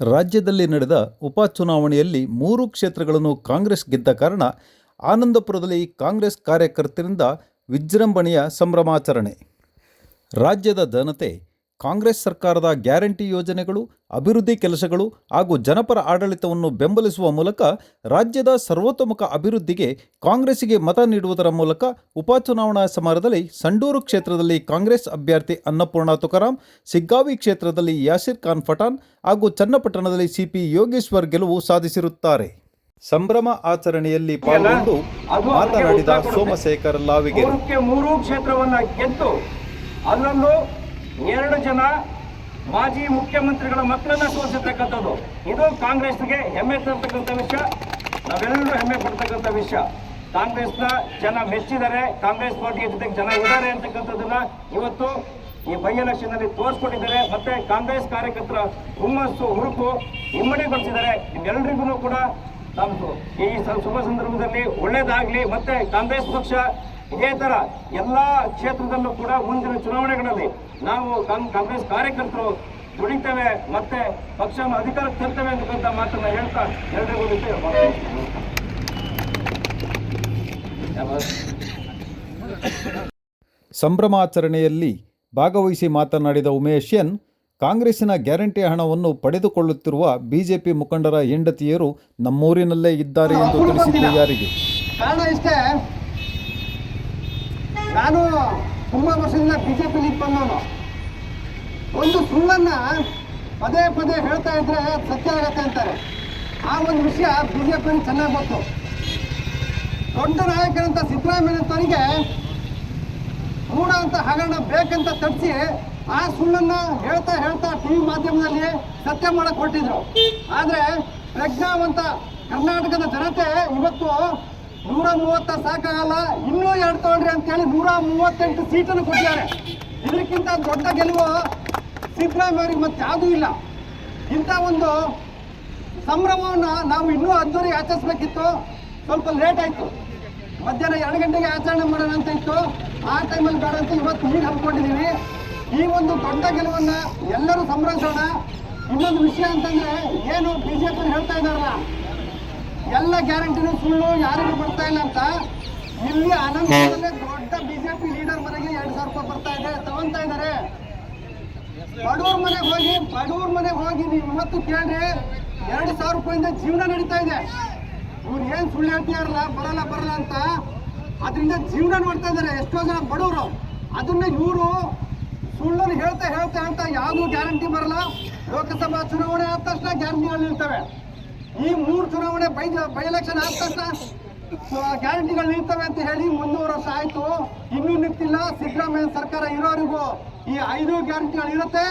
ರಾಜ್ಯದಲ್ಲಿ ನಡೆದ ಉಪಚುನಾವಣೆಯಲ್ಲಿ ಮೂರು ಕ್ಷೇತ್ರಗಳನ್ನು ಕಾಂಗ್ರೆಸ್ ಗೆದ್ದ ಕಾರಣ ಆನಂದಪುರದಲ್ಲಿ ಕಾಂಗ್ರೆಸ್ ಕಾರ್ಯಕರ್ತರಿಂದ ವಿಜೃಂಭಣೆಯ ಸಂಭ್ರಮಾಚರಣೆ. ರಾಜ್ಯದ ಜನತೆ ಕಾಂಗ್ರೆಸ್ ಸರ್ಕಾರದ ಗ್ಯಾರಂಟಿ ಯೋಜನೆಗಳು, ಅಭಿವೃದ್ಧಿ ಕೆಲಸಗಳು ಹಾಗೂ ಜನಪರ ಆಡಳಿತವನ್ನು ಬೆಂಬಲಿಸುವ ಮೂಲಕ ರಾಜ್ಯದ ಸರ್ವತೋಮುಖ ಅಭಿವೃದ್ಧಿಗೆ ಕಾಂಗ್ರೆಸ್ಸಿಗೆ ಮತ ನೀಡುವುದರ ಮೂಲಕ ಉಪಚುನಾವಣಾ ಸಮಾರದಲ್ಲಿ ಸಂಡೂರು ಕ್ಷೇತ್ರದಲ್ಲಿ ಕಾಂಗ್ರೆಸ್ ಅಭ್ಯರ್ಥಿ ಅನ್ನಪೂರ್ಣ ತುಕಾರಾಂ ಸಿಗ್ಗಾವಿ ಕ್ಷೇತ್ರದಲ್ಲಿ ಯಾಸಿರ್ ಖಾನ್ ಫಟಾನ್ ಹಾಗೂ ಚನ್ನಪಟ್ಟಣದಲ್ಲಿ ಸಿಪಿ ಯೋಗೇಶ್ವರ್ ಗೆಲುವು ಸಾಧಿಸಿರುತ್ತಾರೆ. ಸಂಭ್ರಮ ಆಚರಣೆಯಲ್ಲಿ ಪಾಲ್ಗೊಂಡು ಮಾತನಾಡಿದ ಸೋಮಶೇಖರ್ ಲಾವಿಗೆ ಎರಡು ಜನ ಮಾಜಿ ಮುಖ್ಯಮಂತ್ರಿಗಳ ಮಕ್ಕಳನ್ನ ಸೋಲಿಸತಕ್ಕಂಥದ್ದು ಇದು ಕಾಂಗ್ರೆಸ್ಗೆ ಹೆಮ್ಮೆ ತರ್ತಕ್ಕಂಥ ವಿಷಯ. ನಾವೆಲ್ಲರೂ ಹೆಮ್ಮೆ ಪಡ್ತಕ್ಕಂಥ ವಿಷಯ. ಕಾಂಗ್ರೆಸ್ನ ಜನ ಮೆಚ್ಚಿದ್ದಾರೆ. ಕಾಂಗ್ರೆಸ್ ಪಾರ್ಟಿಯ ಜೊತೆಗೆ ಜನ ಇದ್ದಾರೆ ಅಂತಕ್ಕಂಥದ್ದನ್ನ ಇವತ್ತು ಈ ಬೈ ಎಲೆಕ್ಷನ್ ಅಲ್ಲಿ ತೋರಿಸ್ಕೊಟ್ಟಿದ್ದಾರೆ. ಮತ್ತೆ ಕಾಂಗ್ರೆಸ್ ಕಾರ್ಯಕರ್ತರ ಹುಮ್ಮಸ್ಸು, ಹುರುಪು ಇಮ್ಮಡಿಗೊಳಿಸಿದ್ದಾರೆ ನಿಮ್ಮೆಲ್ಲರಿಗೂ ಕೂಡ ನಮ್ದು ಈ ಶುಭ ಸಂದರ್ಭದಲ್ಲಿ ಒಳ್ಳೇದಾಗ್ಲಿ. ಮತ್ತೆ ಕಾಂಗ್ರೆಸ್ ಪಕ್ಷ ಇದೇ ತರ ಎಲ್ಲಾ ಕ್ಷೇತ್ರದಲ್ಲೂ ಕೂಡ ಮುಂದಿನ ಚುನಾವಣೆಗಳಲ್ಲಿ ನಾವು ಕಾಂಗ್- ಕಾಂಗ್ರೆಸ್ ಕಾರ್ಯಕರ್ತರು ದುಡಿತೇವೆ ಮತ್ತೆ ಪಕ್ಷವನ್ನು ಅಧಿಕಾರಕ್ಕೆ ತರ್ತೇವೆ ಅಂತಕ್ಕಂಥ ಮಾತನ್ನ ಹೇಳ್ತಾ ಎಲ್ರಿಗೂ ಸಂಭ್ರಮಾಚರಣೆಯಲ್ಲಿ ಭಾಗವಹಿಸಿ ಮಾತನಾಡಿದ ಉಮೇಶ್ ಎನ್ ಕಾಂಗ್ರೆಸ್ಸಿನ ಗ್ಯಾರಂಟಿ ಹಣವನ್ನು ಪಡೆದುಕೊಳ್ಳುತ್ತಿರುವ ಬಿಜೆಪಿ ಮುಖಂಡರ ಹೆಂಡತಿಯರು ನಮ್ಮೂರಿನಲ್ಲೇ ಇದ್ದಾರೆ ಎಂದು ತಿಳಿಸಿದ್ದು ಯಾರಿಗೆ? ಕಾರಣ ಇಷ್ಟೇ. ನಾನು ತುಂಬ ವರ್ಷದಿಂದ ಬಿ ಜೆ ಪಿಲಿ ಬಂದವನು. ಒಂದು ಸುಳ್ಳನ್ನ ಪದೇ ಪದೇ ಹೇಳ್ತಾ ಇದ್ರೆ ಸತ್ಯ ಆಗತ್ತೆ ಅಂತಾರೆ. ಆ ಒಂದು ವಿಷಯ ಬಿ ಜೆ ಚೆನ್ನಾಗಿ ಗೊತ್ತು. ದೊಡ್ಡ ನಾಯಕರಂತ ಸಿದ್ದರಾಮಯ್ಯನವರಿಗೆ ಮೂಢ ಅಂತ ಹಗರಣ ಬೇಕಂತ ತಪ್ಪಿಸಿ ಆ ಸುಳ್ಳನ್ನ ಹೇಳ್ತಾ ಹೇಳ್ತಾ ಟಿವಿ ಮಾಧ್ಯಮದಲ್ಲಿ ಸತ್ಯ ಮಾಡಕ್ ಹೊರಟಿದ್ರು. ಆದ್ರೆ ಪ್ರಜ್ಞಾವಂತ ಕರ್ನಾಟಕದ ಜನತೆ ಇವತ್ತು ನೂರ ಮೂವತ್ತ ಸಾಕಾಗಲ್ಲ, ಇನ್ನೂ ಎರಡು ತಗೊಂಡ್ರಿ ಅಂತೇಳಿ ನೂರ ಮೂವತ್ತೆಂಟು ಸೀಟನ್ನು ಕೊಟ್ಟಿದ್ದಾರೆ. ಇದಕ್ಕಿಂತ ದೊಡ್ಡ ಗೆಲುವು ಸಿದ್ದರಾಮಯ್ಯವ್ರಿಗೆ ಮತ್ತೆ ಯಾವುದೂ ಇಲ್ಲ. ಇಂಥ ಒಂದು ಸಂಭ್ರಮವನ್ನು ನಾವು ಇನ್ನೂ ಅದ್ದೂರಿ ಆಚರಿಸ್ಬೇಕಿತ್ತು. ಸ್ವಲ್ಪ ಲೇಟ್ ಆಯ್ತು. ಮಧ್ಯಾಹ್ನ ಎರಡು ಗಂಟೆಗೆ ಆಚರಣೆ ಮಾಡೋಣ ಅಂತ ಇತ್ತು. ಆ ಟೈಮಲ್ಲಿ ಬೇಡ ಅಂತ ಇವತ್ತು ಈಗ ಹಮ್ಮಿಕೊಂಡಿದ್ದೀವಿ ಈ ಒಂದು ದೊಡ್ಡ ಗೆಲುವನ್ನ ಎಲ್ಲರೂ ಸಂಭ್ರಮಿಸೋಣ. ಇನ್ನೊಂದು ವಿಷಯ ಅಂತಂದ್ರೆ, ಏನು ಬಿಜೆಪಿ ಹೇಳ್ತಾ ಇದಾರಲ್ಲ ಎಲ್ಲ ಗ್ಯಾರಂಟಿನೂ ಸುಳ್ಳು, ಯಾರಿಗೂ ಬರ್ತಾ ಇಲ್ಲ ಅಂತ. ಇಲ್ಲಿ ಅನಂತರದಲ್ಲೇ ದೊಡ್ಡ ಬಿಜೆಪಿ ಲೀಡರ್ ಮನೆಗೆ ಎರಡು ಸಾವಿರ ರೂಪಾಯಿ ಬರ್ತಾ ಇದೆ. ತಗೊಂತಾ ಇದ್ದಾರೆ. ಬಡವ್ರ ಮನೆಗೆ ಹೋಗಿ, ಬಡವ್ರ ಮನೆಗೆ ಹೋಗಿ ನೀವು ಇವತ್ತು ಕೇಳ್ರಿ, ಎರಡು ಸಾವಿರ ರೂಪಾಯಿಂದ ಜೀವನ ನಡೀತಾ ಇದೆ. ಇವ್ರು ಏನ್ ಸುಳ್ಳು ಹೇಳ್ತಿದಾರಲ್ಲ ಬರಲ್ಲ ಬರಲ್ಲ ಅಂತ. ಅದರಿಂದ ಜೀವನ ಮಾಡ್ತಾ ಇದ್ದಾರೆ ಎಷ್ಟೋ ಜನ ಬಡವರು. ಅದನ್ನ ಇವರು ಸುಳ್ಳನ್ನು ಹೇಳ್ತಾ ಹೇಳ್ತಾ ಅಂತ ಯಾವ್ದು ಗ್ಯಾರಂಟಿ ಬರಲ್ಲ. ಲೋಕಸಭಾ ಚುನಾವಣೆ ಆದ ತಕ್ಷಣ ಗ್ಯಾರಂಟಿಗಳು ನಿಲ್ತವೆ. ಈ ಮೂರು ಚುನಾವಣೆ ಬೈ ಬೈ ಎಲೆಕ್ಷನ್ ಆದ ತಕ್ಷಣ ಗ್ಯಾರಂಟಿಗಳು ನಿಲ್ತವೆ ಅಂತ ಹೇಳಿ ಮುನ್ನೂರು ವರ್ಷ ಆಯ್ತು. ಇನ್ನೂ ನಿಂತಿಲ್ಲ. ಸಿದ್ದರಾಮಯ್ಯ ಸರ್ಕಾರ ಇರೋರಿಗೂ ಈ ಐದು ಗ್ಯಾರಂಟಿಗಳು ಇರುತ್ತೆ.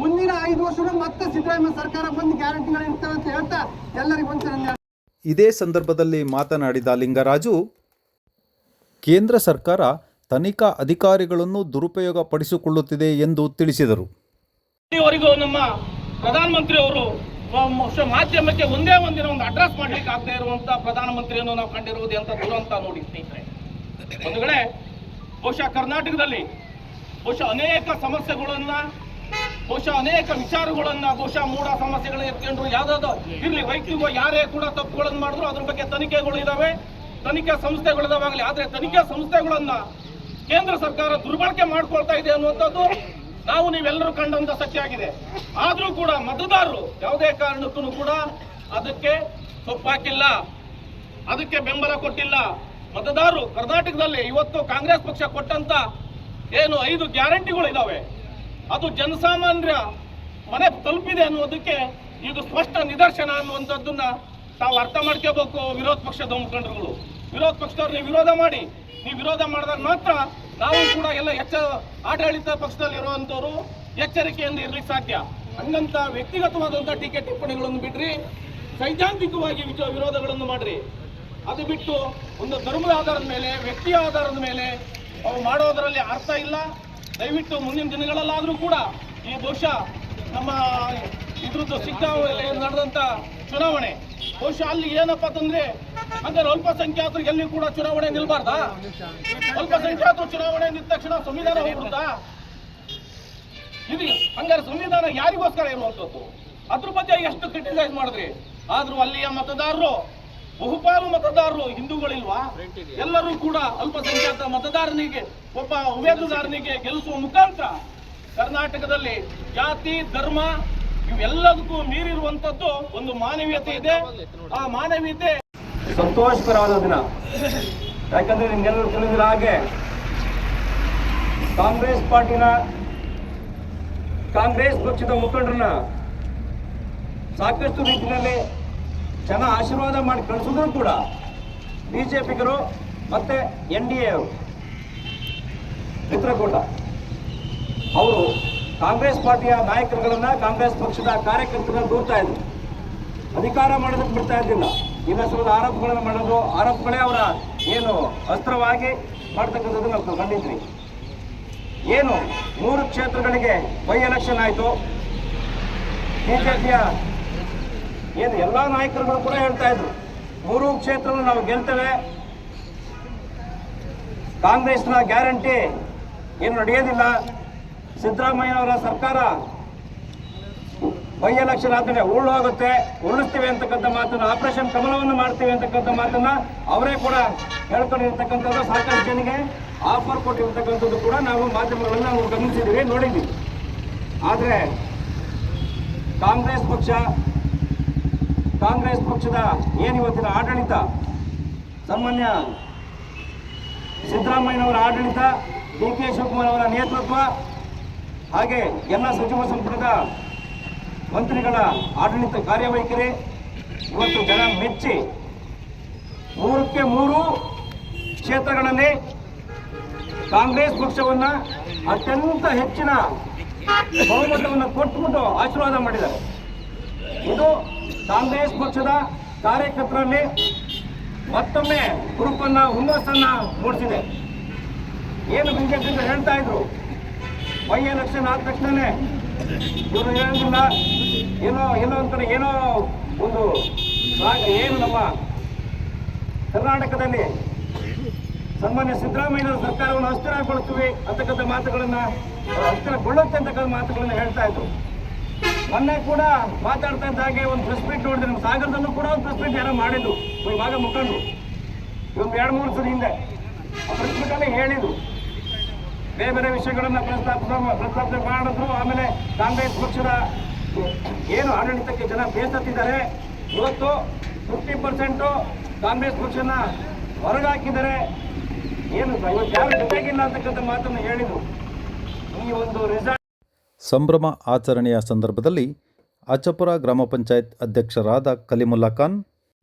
ಮುಂದಿನ ಐದು ವರ್ಷಗಳು ಮತ್ತೆ ಸಿದ್ದರಾಮಯ್ಯ ಸರ್ಕಾರ ಬಂದು ಗ್ಯಾರಂಟಿಗಳು ಇರ್ತವೆ ಅಂತ ಹೇಳ್ತಾ ಎಲ್ಲರಿಗೂ ಒಂದ್ಸರಿ ಇದೇ ಸಂದರ್ಭದಲ್ಲಿ ಮಾತನಾಡಿದ ಲಿಂಗರಾಜು ಕೇಂದ್ರ ಸರ್ಕಾರ ತನಿಖಾ ಅಧಿಕಾರಿಗಳನ್ನು ದುರುಪಯೋಗ ಪಡಿಸಿಕೊಳ್ಳುತ್ತಿದೆ ಎಂದು ತಿಳಿಸಿದರು. ಇಲ್ಲಿವರೆಗೂ ನಮ್ಮ ಪ್ರಧಾನಮಂತ್ರಿ ಅವರು ಮಾಧ್ಯಮಕ್ಕೆ ಒಂದೇ ಒಂದಿನ ಒಂದು ಅಡ್ರೆಸ್ ಮಾಡ್ಲಿಕ್ಕೆ ಆಗದೆ ಇರುವಂತ ಪ್ರಧಾನಮಂತ್ರಿಯನ್ನು ನಾವು ಕಂಡಿರುವುದು ಅಂತ ದುರಂತ ನೋಡಿ ಸ್ನೇಹಿತರೆ. ಒಂದು ವೇಳೆ ಬಹುಶಃ ಕರ್ನಾಟಕದಲ್ಲಿ ಬಹುಶಃ ಅನೇಕ ಸಮಸ್ಯೆಗಳನ್ನ, ಬಹುಶಃ ಅನೇಕ ವಿಚಾರಗಳನ್ನ, ಬಹುಶಃ ಮೂಢ ಸಮಸ್ಯೆಗಳನ್ನ ಎತ್ಕೊಂಡ್ರು ಯಾವ್ದಾದ್ರು ಇರ್ಲಿ, ವೈಯಕ್ತಿಕ ಯಾರೇ ಕೂಡ ತಪ್ಪುಗಳನ್ನು ಮಾಡಿದ್ರು ಅದ್ರ ಬಗ್ಗೆ ತನಿಖೆಗಳು ಇದಾವೆ. ತನಿಖಾ ಸಂಸ್ಥೆಗಳಿದಾವಾಗಲಿ ಆದ್ರೆ ತನಿಖಾ ಸಂಸ್ಥೆಗಳನ್ನ ಕೇಂದ್ರ ಸರ್ಕಾರ ದುರ್ಬಳಕೆ ಮಾಡ್ಕೊಳ್ತಾ ಇದೆ ಅನ್ನುವಂಥದ್ದು ನಾವು ನೀವೆಲ್ಲರೂ ಕಂಡಂತ ಸತ್ಯ ಆಗಿದೆ. ಆದರೂ ಕೂಡ ಮತದಾರರು ಯಾವುದೇ ಕಾರಣಕ್ಕೂ ಕೂಡ ಅದಕ್ಕೆ ಸೊಪ್ಪಾಕಿಲ್ಲ. ಅದಕ್ಕೆ ಬೆಂಬಲ ಕೊಟ್ಟಿಲ್ಲ. ಮತದಾರರು ಕರ್ನಾಟಕದಲ್ಲಿ ಇವತ್ತು ಕಾಂಗ್ರೆಸ್ ಪಕ್ಷ ಕೊಟ್ಟಂತ ಏನು ಐದು ಗ್ಯಾರಂಟಿಗಳು ಇದಾವೆ. ಅದು ಜನಸಾಮಾನ್ಯರ ಮನೆ ತಲುಪಿದೆ ಅನ್ನುವುದಕ್ಕೆ ಇದು ಸ್ಪಷ್ಟ ನಿದರ್ಶನ ಅನ್ನುವಂಥದ್ದನ್ನ ತಾವು ಅರ್ಥ ಮಾಡ್ಕೋಬೇಕು ವಿರೋಧ ಪಕ್ಷದ ಮುಖಂಡರುಗಳು. ವಿರೋಧ ಪಕ್ಷದವ್ರು ವಿರೋಧ ಮಾಡಿ, ನೀವು ವಿರೋಧ ಮಾಡಿದಾಗ ಮಾತ್ರ ನಾವು ಕೂಡ ಎಲ್ಲ ಎಚ್ಚ, ಆಡಳಿತ ಪಕ್ಷದಲ್ಲಿ ಇರುವಂತವ್ರು ಎಚ್ಚರಿಕೆಯಿಂದ ಇರ್ಲಿಕ್ಕೆ ಸಾಧ್ಯ. ಹಂಗಂತ ವ್ಯಕ್ತಿಗತವಾದಂತ ಟೀಕೆ ಟಿಪ್ಪಣಿಗಳನ್ನು ಬಿಡ್ರಿ, ಸೈದ್ಧಾಂತಿಕವಾಗಿ ವಿರೋಧಗಳನ್ನು ಮಾಡ್ರಿ. ಅದು ಬಿಟ್ಟು ಒಂದು ಧರ್ಮದ ಆಧಾರದ ಮೇಲೆ, ವ್ಯಕ್ತಿಯ ಆಧಾರದ ಮೇಲೆ ಅವು ಮಾಡೋದರಲ್ಲಿ ಅರ್ಥ ಇಲ್ಲ. ದಯವಿಟ್ಟು ಮುಂದಿನ ದಿನಗಳಲ್ಲಾದರೂ ಕೂಡ ಈ ಬಹುಶಃ ನಮ್ಮ ಇದ್ರದ್ದು ಸಿಕ್ಕಾವಲ್ಲಿ ನಡೆದಂತ ಚುನಾವಣೆ. ಬಹುಶಃ ಅಲ್ಲಿ ಏನಪ್ಪಾ ತಂದ್ರೆ? ಅಂದ್ರೆ ಅಲ್ಪಸಂಖ್ಯಾತರು ಎಲ್ಲಿ ಕೂಡ ಚುನಾವಣೆ ನಿಲ್ಬಾರ್ದ? ಅಲ್ಪಸಂಖ್ಯಾತರು ಚುನಾವಣೆ ನಿಂತ ತಕ್ಷಣ ಸಂವಿಧಾನ ಹೋಗ್ಬಿಡುತ್ತಾ? ಇದು ಹಂಗಾರೆ ಸಂವಿಧಾನ ಯಾರಿಗೋಸ್ಕರ ಇರುವಂತದ್ದು ಅದ್ರ ಬಗ್ಗೆ ಎಷ್ಟು ಕ್ರಿಟಿಸೈಸ್ ಮಾಡಿದ್ರಿ? ಆದ್ರೂ ಅಲ್ಲಿಯ ಮತದಾರರು, ಬಹುಪಾಲು ಮತದಾರರು ಹಿಂದೂಗಳಿಲ್ವಾ? ಎಲ್ಲರೂ ಕೂಡ ಅಲ್ಪಸಂಖ್ಯಾತ ಮತದಾರನಿಗೆ, ಒಬ್ಬ ಉಮೇದುದಾರನಿಗೆ ಗೆಲ್ಲಿಸುವ ಮುಖಾಂತರ ಕರ್ನಾಟಕದಲ್ಲಿ ಜಾತಿ, ಧರ್ಮ ಇವೆಲ್ಲದಕ್ಕೂ ಮೀರಿರುವಂತದ್ದು ಒಂದು ಮಾನವೀಯತೆ ಇದೆ. ಆ ಮಾನವೀಯತೆ ಸಂತೋಷಕರವಾದ ದಿನ. ಯಾಕಂದ್ರೆ ನಿಮ್ಗೆಲ್ಲರೂ ತಿಳಿದಿರ ಹಾಗೆ ಕಾಂಗ್ರೆಸ್ ಪಾರ್ಟಿನ ಕಾಂಗ್ರೆಸ್ ಪಕ್ಷದ ಮುಖಂಡರನ್ನ ಸಾಕಷ್ಟು ರೀತಿಯಲ್ಲಿ ಜನ ಆಶೀರ್ವಾದ ಮಾಡಿ ಕಳಿಸಿದ್ರು ಕೂಡ ಬಿಜೆಪಿಗರು ಮತ್ತೆ ಎನ್ ಡಿ ಎ ಅವರು. ಮಿತ್ರಕೂಟ ಅವರು ಕಾಂಗ್ರೆಸ್ ಪಾರ್ಟಿಯ ನಾಯಕರುಗಳನ್ನ ಕಾಂಗ್ರೆಸ್ ಪಕ್ಷದ ಕಾರ್ಯಕರ್ತರ ದೂರ್ತಾ ಇದ್ರು. ಅಧಿಕಾರ ಮಾಡೋದಕ್ಕೆ ಬಿಡ್ತಾ ಇದ್ದಿಲ್ಲ. ಇನ್ನೊಂದು ಆರೋಪಗಳನ್ನು ಮಾಡೋದು, ಆರೋಪಗಳೇ ಅವರ ಏನು ಅಸ್ತ್ರವಾಗಿ ಮಾಡ್ತಕ್ಕಂಥದ್ದು ನಾವು ಕಂಡಿದ್ವಿ ಏನು ಮೂರು ಕ್ಷೇತ್ರಗಳಿಗೆ ಬೈ ಎಲೆಕ್ಷನ್ ಆಯಿತು. ಬಿಜೆಪಿಯ ಏನು ಎಲ್ಲ ನಾಯಕರುಗಳು ಕೂಡ ಹೇಳ್ತಾ ಇದ್ರು. ಮೂರು ಕ್ಷೇತ್ರವನ್ನು ನಾವು ಗೆಲ್ತೇವೆ. ಕಾಂಗ್ರೆಸ್ನ ಗ್ಯಾರಂಟಿ ಏನು ನಡೆಯೋದಿಲ್ಲ. ಸಿದ್ದರಾಮಯ್ಯನವರ ಸರ್ಕಾರ ಬೈ ಎಲೆಕ್ಷನ್ ಆದ್ಮೇಲೆ ಉರುಳು ಹೋಗುತ್ತೆ ಉರುಳಿಸ್ತೀವಿ ಅಂತಕ್ಕಂಥ ಮಾತನ್ನು, ಆಪರೇಷನ್ ಕಮಲವನ್ನು ಮಾಡ್ತೀವಿ ಅಂತಕ್ಕಂಥ ಮಾತನ್ನ ಅವರೇ ಕೂಡ ಹೇಳ್ಕೊಂಡಿರ್ತಕ್ಕಂಥದ್ದು ಸಾಕಷ್ಟು ಜನಿಗೆ ಆಫರ್ ಕೊಟ್ಟಿರ್ತಕ್ಕಂಥದ್ದು ಕೂಡ ನಾವು ಮಾಧ್ಯಮಗಳನ್ನು ನಾವು ಗಮನಿಸಿದ್ದೀವಿ, ನೋಡಿದ್ದೀವಿ. ಆದರೆ ಕಾಂಗ್ರೆಸ್ ಪಕ್ಷ, ಕಾಂಗ್ರೆಸ್ ಪಕ್ಷದ ಏನು ಇವತ್ತಿನ ಆಡಳಿತ? ಸಾಮಾನ್ಯ ಸಿದ್ದರಾಮಯ್ಯನವರ ಆಡಳಿತ, ಡಿ ಕೆ ಶಿವಕುಮಾರ್ ಅವರ ನೇತೃತ್ವ ಹಾಗೆ ಎಲ್ಲ ಸಚಿವ ಸಂಪುಟದ ಮಂತ್ರಿಗಳ ಆಡಳಿತ ಕಾರ್ಯವೈಖರಿ ಇವತ್ತು ಜನ ಮೆಚ್ಚಿ ಮೂರಕ್ಕೆ ಮೂರು ಕ್ಷೇತ್ರಗಳಲ್ಲಿ ಕಾಂಗ್ರೆಸ್ ಪಕ್ಷವನ್ನ ಅತ್ಯಂತ ಹೆಚ್ಚಿನ ಬಹುಮತವನ್ನು ಕೊಟ್ಟುಬಿಟ್ಟು ಆಶೀರ್ವಾದ ಮಾಡಿದ್ದಾರೆ. ಇದು ಕಾಂಗ್ರೆಸ್ ಪಕ್ಷದ ಕಾರ್ಯಕರ್ತರಲ್ಲಿ ಮತ್ತೊಮ್ಮೆ ಹುರುಪನ್ನ ಹುಮ್ಮಸ್ಸನ್ನ ಮೂಡಿಸಿದೆ. ಏನು ಬಿಜೆಪಿ ಹೇಳ್ತಾ ಇದ್ರು? ಬೈ ಎಲೆಕ್ಷನ್ ಆದ ತಕ್ಷಣನೇ ಇವರು ಹೇಳಂಗಿಲ್ಲ ಏನೋ ಏನೋ ಅಂತಾರೆ ಏನೋ ಒಂದು ಏನು ನಮ್ಮ ಕರ್ನಾಟಕದಲ್ಲಿ ಸನ್ಮಾನ್ಯ ಸಿದ್ದರಾಮಯ್ಯ ಸರ್ಕಾರವನ್ನು ಅಸ್ಥಿರಗೊಳಿಸ್ತೀವಿ ಅಂತಕ್ಕಂಥ ಮಾತುಗಳನ್ನು, ಅಸ್ಥಿರಗೊಳ್ಳುತ್ತೆ ಅಂತಕ್ಕಂಥ ಮಾತುಗಳನ್ನು ಹೇಳ್ತಾ ಇದ್ರು. ಮೊನ್ನೆ ಕೂಡ ಮಾತಾಡ್ತಾ ಇದ್ದ ಹಾಗೆ ಒಂದು ಪ್ರೆಸ್ ಮೀಟ್ ನೋಡಿದೆ ನಮ್ಮ ಸಾಗರದಲ್ಲೂ ಕೂಡ ಒಂದು ಪ್ರೆಸ್ ಮೀಟ್ ಯಾರೋ ಮಾಡಿದ್ರು. ಭಾಗ ಮುಖಂಡರು. ಒಂದು ಎರಡು, ಮೂರು ಸಲ ಹಿಂದೆ ಆ ಪ್ರೆಸ್ ಮೀಟಲ್ಲಿ ಹೇಳಿದ್ರು. ಬೇರೆ ಬೇರೆ ವಿಷಯಗಳನ್ನು ಪ್ರಸ್ತಾಪ ಪ್ರಸ್ತಾಪನೆ ಮಾಡಿದ್ರು, ಆಮೇಲೆ ಕಾಂಗ್ರೆಸ್ ಪಕ್ಷದ ಏನು ಆಡಳಿತಕ್ಕೆ ಜನ ಬೇಸತ್ತಿದ್ದಾರೆ, ಇವತ್ತು ಫಿಫ್ಟಿ ಪರ್ಸೆಂಟು ಕಾಂಗ್ರೆಸ್ ಪಕ್ಷನ ಹೊರಗಾಕಿದ್ದಾರೆ. ಏನು ಇವತ್ತು ಯಾರು ಜೊತೆಗಿಲ್ಲ ಅಂತಕ್ಕಂಥ ಮಾತನ್ನು ಹೇಳಿದರು. ಈ ಒಂದು ರಿಸಲ್ಟ್ ಸಂಭ್ರಮ ಆಚರಣೆಯ ಸಂದರ್ಭದಲ್ಲಿ ಆಚಪುರ ಗ್ರಾಮ ಪಂಚಾಯತ್ ಅಧ್ಯಕ್ಷರಾದ ಕಲಿಮುಲ್ಲಾ ಖಾನ್,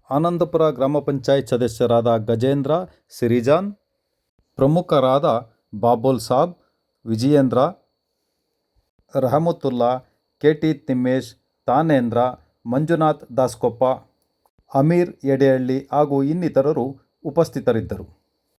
ಆನಂದಪುರ ಗ್ರಾಮ ಪಂಚಾಯತ್ ಸದಸ್ಯರಾದ ಗಜೇಂದ್ರ, ಸಿರಿಜಾನ್, ಪ್ರಮುಖರಾದ ಬಾಬೋಲ್ ಸಾಬ್, ವಿಜಯೇಂದ್ರ, ರಹಮತುಲ್ಲಾ ಕೆ ಟಿ ತಿಮ್ಮೇಶ್, ತಾನೇಂದ್ರ, ಮಂಜುನಾಥ್ ದಾಸ್ಕೊಪ್ಪ, ಅಮೀರ್ ಯಡೇಹಳ್ಳಿ ಹಾಗೂ ಇನ್ನಿತರರು ಉಪಸ್ಥಿತರಿದ್ದರು.